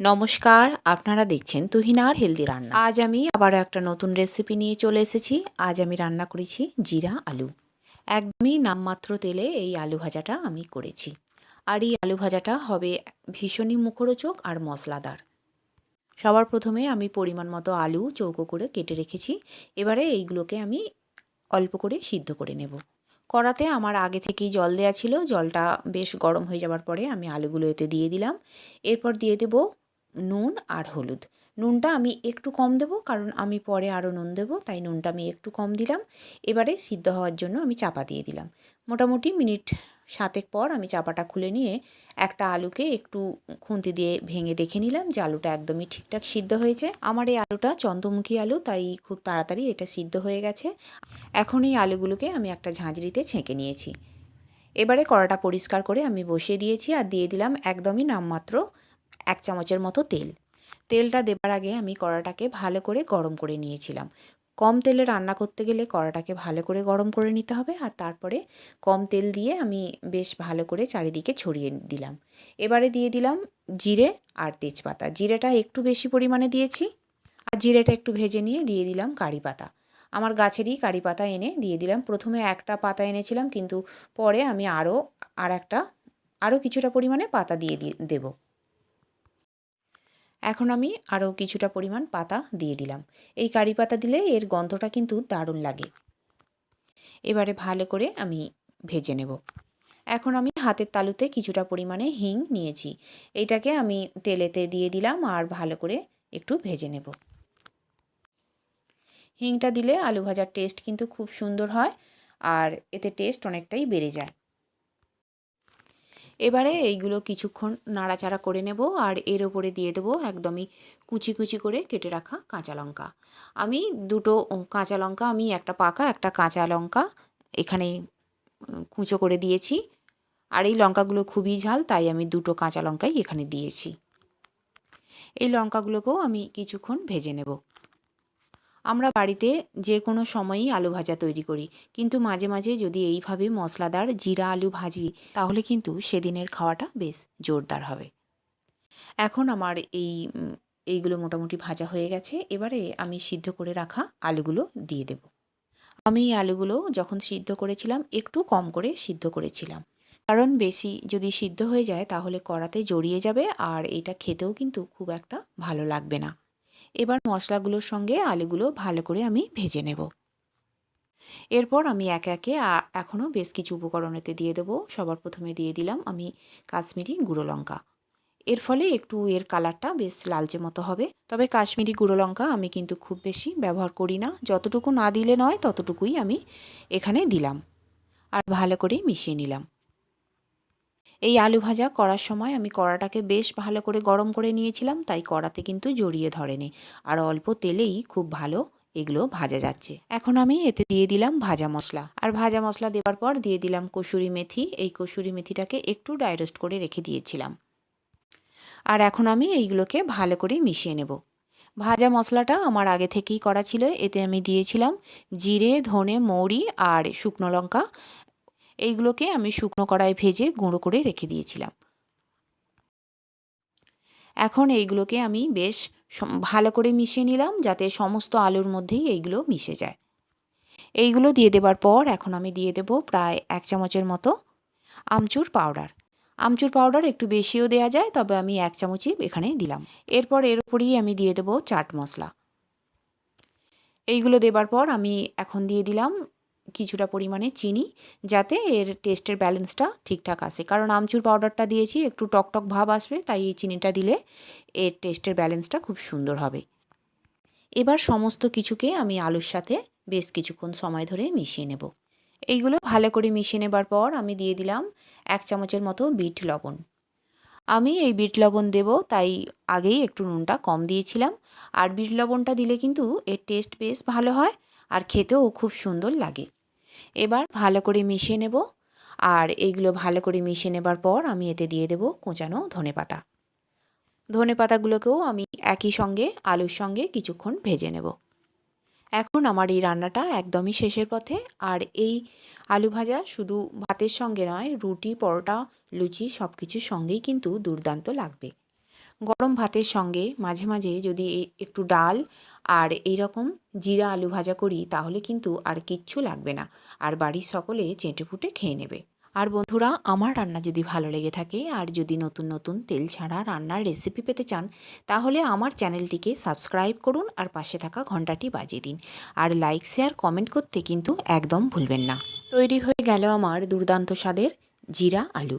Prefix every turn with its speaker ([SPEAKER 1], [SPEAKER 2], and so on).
[SPEAKER 1] নমস্কার, আপনারা দেখছেন তুহিনার হেলদি রান্না। আজ আমি আবারও একটা নতুন রেসিপি নিয়ে চলে এসেছি। আজ আমি রান্না করেছি জিরা আলু। একদমই নামমাত্র তেলে এই আলু ভাজাটা আমি করেছি। আর এই আলু ভাজাটা হবে ভীষণই মুখরোচক আর মশলাদার সবার প্রথমে আমি পরিমাণ মতো আলু চৌকো করে কেটে রেখেছি। এবারে এইগুলোকে আমি অল্প করে সিদ্ধ করে নেব। কড়াতে আমার আগে থেকেই জল দেওয়া ছিল। জলটা বেশ গরম হয়ে যাওয়ার পরে আমি আলুগুলো এতে দিয়ে দিলাম। এরপর দিয়ে দেবো নুন আর হলুদ। নুনটা আমি একটু কম দেবো, কারণ আমি পরে আরও নুন দেবো, তাই নুনটা আমি একটু কম দিলাম। এবারে সিদ্ধ হওয়ার জন্য আমি চাপা দিয়ে দিলাম। মোটামুটি মিনিট সাতেক পর আমি চাপাটা খুলে নিয়ে একটা আলুকে একটু খুন্তি দিয়ে ভেঙে দেখে নিলাম যে আলুটা একদমই ঠিকঠাক সিদ্ধ হয়েছে। আমার এই আলুটা চন্দ্রমুখী আলু, তাই খুব তাড়াতাড়ি এটা সিদ্ধ হয়ে গেছে। এখন এই আলুগুলোকে আমি একটা ঝাঁঝরিতে ছেঁকে নিয়েছি। এবারে কড়াটা পরিষ্কার করে আমি বসিয়ে দিয়েছি আর দিয়ে দিলাম একদমই নামমাত্র এক চামচের মতো তেল। তেলটা দেবার আগে আমি কড়াটাকে ভালো করে গরম করে নিয়েছিলাম। কম তেলে রান্না করতে গেলে কড়াটাকে ভালো করে গরম করে নিতে হবে আর তারপরে কম তেল দিয়ে আমি বেশ ভালো করে চারিদিকে ছড়িয়ে দিলাম। এবারে দিয়ে দিলাম জিরে আর তেজপাতা। জিরেটা একটু বেশি পরিমাণে দিয়েছি আর জিরেটা একটু ভেজে নিয়ে দিয়ে দিলাম কারি পাতা। আমার গাছেরই কারি পাতা এনে দিয়ে দিলাম। প্রথমে একটা পাতা এনেছিলাম কিন্তু পরে আমি আরও আর একটা আরও কিছুটা পরিমাণে পাতা দিয়ে দেবো। এখন আমি আরও কিছুটা পরিমাণ পাতা দিয়ে দিলাম। এই কারি পাতা দিলে এর গন্ধটা কিন্তু দারুণ লাগে। এবারে ভালো করে আমি ভেজে নেব। এখন আমি হাতের তালুতে কিছুটা পরিমাণে হিং নিয়েছি। এইটাকে আমি তেলেতে দিয়ে দিলাম আর ভালো করে একটু ভেজে নেব। হিংটা দিলে আলু ভাজার টেস্ট কিন্তু খুব সুন্দর হয় আর এতে টেস্ট অনেকটাই বেড়ে যায়। এবারে এইগুলো কিছুক্ষণ নাড়াচাড়া করে নেব আর এর ওপরে দিয়ে দেবো একদমই কুচি কুচি করে কেটে রাখা কাঁচা লঙ্কা। আমি দুটো কাঁচা লঙ্কা আমি একটা পাকা, একটা কাঁচা লঙ্কা এখানে কুচো করে দিয়েছি। আর এই লঙ্কাগুলো খুবই ঝাল, তাই আমি দুটো কাঁচা লঙ্কাই এখানে দিয়েছি। এই লঙ্কাগুলোকেও আমি কিছুক্ষণ ভেজে নেব। আমরা বাড়িতে যে কোনো সময়ই আলু ভাজা তৈরি করি। কিন্তু মাঝে মাঝে যদি এইভাবে মশলাদার জিরা আলু ভাজি, তাহলে কিন্তু সেদিনের খাওয়াটা বেশ জোরদার হবে। এখন আমার এই, এইগুলো মোটামুটি ভাজা হয়ে গেছে। এবারে আমি সিদ্ধ করে রাখা আলুগুলো দিয়ে দেব। আমি এই আলুগুলো যখন সিদ্ধ করেছিলাম, একটু কম করে সিদ্ধ করেছিলাম। কারণ বেশি যদি সিদ্ধ হয়ে যায়, তাহলে কড়াতে জড়িয়ে যাবে আর এটা খেতেও কিন্তু খুব একটা ভালো লাগবে না। এবার মশলাগুলোর সঙ্গে আলুগুলো ভালো করে আমি ভেজে নেব। এরপর আমি একে একে এখনও বেশ কিছু উপকরণেতে দিয়ে দেবো। সবার প্রথমে দিয়ে দিলাম আমি কাশ্মীরি গুঁড়ো লঙ্কা। এর ফলে একটু এর কালারটা বেশ লালচে মতো হবে। তবে কাশ্মীরি গুঁড়ো লঙ্কা আমি কিন্তু খুব বেশি ব্যবহার করি না। যতটুকু না দিলে নয়, ততটুকুই আমি এখানে দিলাম। আর ভালো করে মিশিয়ে নিলাম। এই আলু ভাজা করার সময় আমি কড়াটাকে বেশ ভালো করে গরম করে নিয়েছিলাম, তাই কড়াতে কিন্তু জড়িয়ে ধরেনি। আর অল্প তেলেই খুব ভালো এগুলো ভাজা যাচ্ছে। এখন আমি এতে দিয়ে দিলাম ভাজা মশলা। আর ভাজা মশলা দেওয়ার পর দিয়ে দিলাম কসুরি মেথি। এই কসুরি মেথিটাকে একটু ডাইরোস্ট করে রেখে দিয়েছিলাম। আর এখন আমি এইগুলোকে ভালো করে মিশিয়ে নেব। ভাজা মশলাটা আমার আগে থেকেই করা ছিল। এতে আমি দিয়েছিলাম জিরে, ধনে, মৌরি আর শুকনো লঙ্কা। এইগুলোকে আমি শুকনো কড়াই ভেজে গুঁড়ো করে রেখে দিয়েছিলাম। এখন এইগুলোকে আমি বেশ ভালো করে মিশিয়ে নিলাম যাতে সমস্ত আলুর মধ্যেই এইগুলো মিশে যায়। এইগুলো দিয়ে দেবার পর এখন আমি দিয়ে দেব প্রায় এক চামচের মতো আমচুর পাউডার। আমচুর পাউডার একটু বেশিও দেওয়া যায়, তবে আমি এক চামচই এখানে দিলাম। এরপর এর উপরেই আমি দিয়ে দেব চাট মশলা। এইগুলো দেবার পর আমি এখন দিয়ে দিলাম কিছুটা পরিমাণে চিনি যাতে এর টেস্টের ব্যালেন্সটা ঠিকঠাক আসে। কারণ আমচুর পাউডারটা দিয়েছি, একটু টকটক ভাব আসবে, তাই এই চিনিটা দিলে এর টেস্টের ব্যালেন্সটা খুব সুন্দর হবে। এবার সমস্ত কিছুকে আমি আলুর সাথে বেশ কিছুক্ষণ সময় ধরে মিশিয়ে নেব। এইগুলো ভালো করে মিশিয়ে নেবার পর আমি দিয়ে দিলাম এক চামচের মতো বিট লবণ। আমি এই বিট লবণ দেব, তাই আগেই একটু নুনটা কম দিয়েছিলাম। আর বিট লবণটা দিলে কিন্তু এর টেস্ট বেশ ভালো হয়, আর খেতেও খুব সুন্দর লাগে। এবার ভালো করে মিশিয়ে নেব। আর এইগুলো ভালো করে মিশিয়ে নেবার পর আমি এতে দিয়ে দেব কোঁচানো ধনে পাতা। ধনে পাতাগুলোকেও আমি একই সঙ্গে, আলুর সঙ্গে কিছুক্ষণ ভেজে নেব। এখন আমার এই রান্নাটা একদমই শেষের পথে। আর এই আলু ভাজা শুধু ভাতের সঙ্গে নয়, রুটি, পরোটা, লুচি সব কিছুর সঙ্গেই কিন্তু দুর্দান্ত লাগবে। গরম ভাতের সঙ্গে মাঝে মাঝে যদি একটু ডাল আর এই রকম জিরা আলু ভাজা করি, তাহলে কিন্তু আর কিচ্ছু লাগবে না। আর বাড়ির সকলে চেঁটে ফুটে খেয়ে নেবে। আর বন্ধুরা, আমার রান্না যদি ভালো লেগে থাকে আর যদি নতুন নতুন তেল ছাড়া রান্নার রেসিপি পেতে চান, তাহলে আমার চ্যানেলটিকে সাবস্ক্রাইব করুন আর পাশে থাকা ঘন্টাটি বাজিয়ে দিন। আর লাইক শেয়ার কমেন্ট করতে কিন্তু একদম ভুলবেন না। তৈরি হয়ে গেল আমার দুর্দান্ত স্বাদের জিরা আলু।